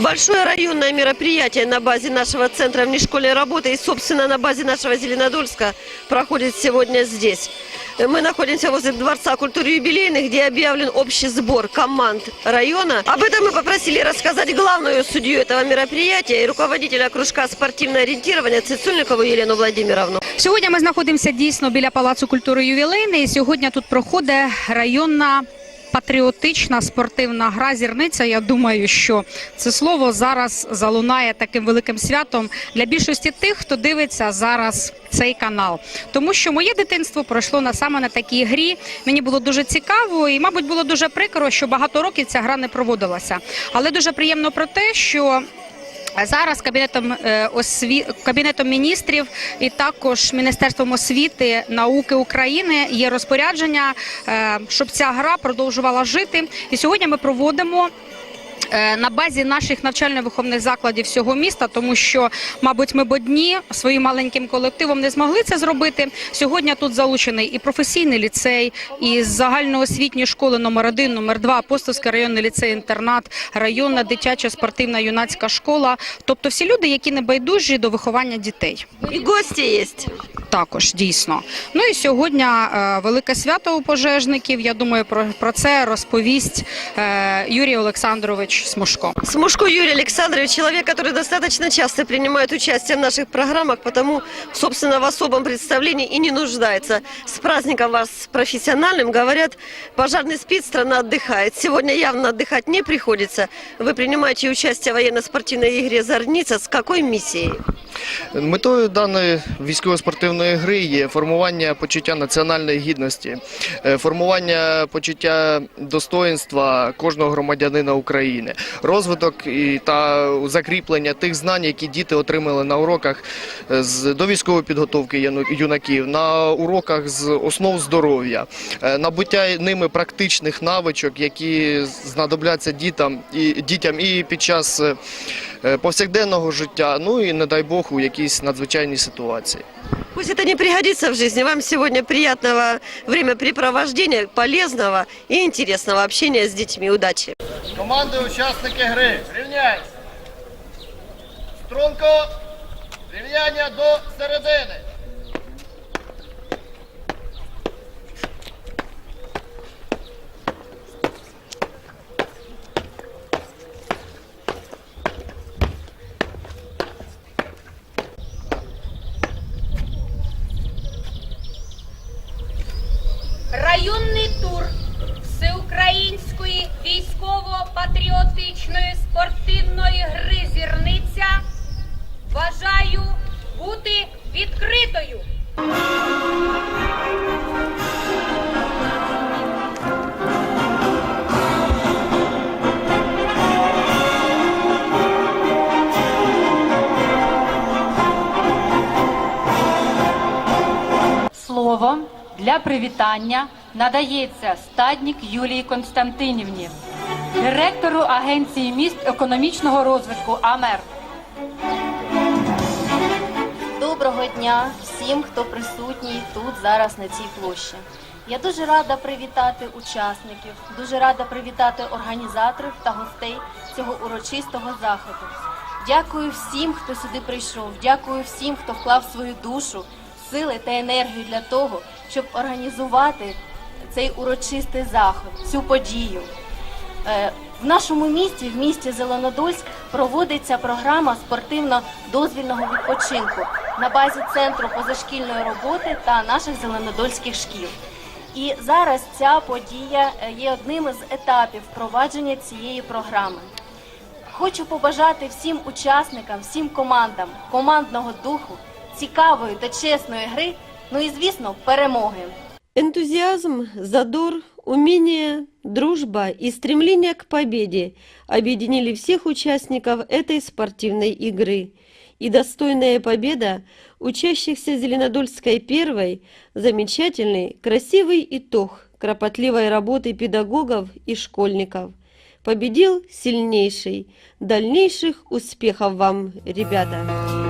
Большое районное мероприятие на базе нашего центра внешкольной работы и, собственно, на базе нашего Зеленодольска проходит сегодня здесь. Мы находимся возле Дворца культуры юбилейных, где объявлен общий сбор команд района. Об этом мы попросили рассказать главную судью этого мероприятия и руководителя кружка спортивное ориентирование Цицульникову Елену Владимировну. Сьогодні ми знаходимося дійсно біля Палацу культури ювілейний. І сьогодні тут проходить районна. Патріотична спортивна гра зірниця. Я думаю, що це слово зараз залунає таким великим святом для більшості тих, хто дивиться зараз цей канал. Тому що моє дитинство пройшло на саме на такій грі. Мені було дуже цікаво, і, мабуть, було дуже прикро, що багато років ця гра не проводилася. Але дуже приємно про те, що Зараз кабінетом е, осві... кабінетом міністрів і також міністерством освіти науки України є розпорядження, е, щоб ця гра продовжувала жити. І сьогодні ми проводимо. Е, На базі наших навчально-виховних закладів всього міста, тому що, мабуть, ми б одні своїм маленьким колективом не змогли це зробити. Сьогодні тут залучений і професійний ліцей, і загальноосвітні школи номер 1 номер 2 Апостольський районний ліцей-інтернат, районна дитяча спортивна юнацька школа. Тобто всі люди, які не байдужі до виховання дітей. И гости есть. Також дійсно. Ну і сьогодні е, велике свято у пожежників. Я думаю, про, про це розповість е, Юрій Олександрович Смушко. Смушко Юрий Александрович, человек, который достаточно часто принимает участие в наших программах, потому, собственно, в особом представлении и не нуждается. С праздником вас профессиональным, говорят, пожарный спит, страна отдыхает. Сегодня явно отдыхать не приходится. Вы принимаете участие в военно-спортивной игре «Зорница». С какой миссией? Метою даної військово-спортивної гри є формування почуття національної гідності, е, формування почуття достоїнства кожного громадянина України, розвиток і та закріплення тих знань, які діти отримали на уроках е, з довійськової підготовки юнаків, на уроках з основ здоров'я, е, набуття ними практичних навичок, які знадобляться дітям і дітям і під час е, повсякденного життя, ну і не дай Бог у якійсь надзвичайній ситуації. Пусть это не пригодится в жизни. Вам сегодня приятного времяпрепровождения, полезного и интересного общения с детьми. Удачи! Команди учасники гри, рівняйся. Струнко, рівняння до середини. Для привітання надається стаднік Юлії Константинівні, директору Агенції міст економічного розвитку АМЕР. Доброго дня всім, хто присутній тут зараз на цій площі. Я дуже рада привітати учасників, дуже рада привітати організаторів та гостей цього урочистого заходу. Дякую всім, хто сюди прийшов. Дякую всім, хто вклав свою душу, сили та енергію для того, щоб організувати цей урочистий заход, цю подію. Е, В нашому місті, в місті Зеленодольськ, проводиться програма спортивно-дозвільного відпочинку на базі центру позашкільної роботи та наших зеленодольських шкіл. І зараз ця подія е, є одним із етапів впровадження цієї програми. Хочу побажати всім учасникам, всім командам командного духу, цікавої та чесної гри, ну і звісно, перемоги. Энтузиазм, задор, умение, дружба и стремление к победе объединили всех участников этой спортивной игры. И достойная победа учащихся Зеленодольской первой – замечательный, красивый итог кропотливой работы педагогов и школьников. Победил сильнейший. Дальнейших успехов вам, ребята!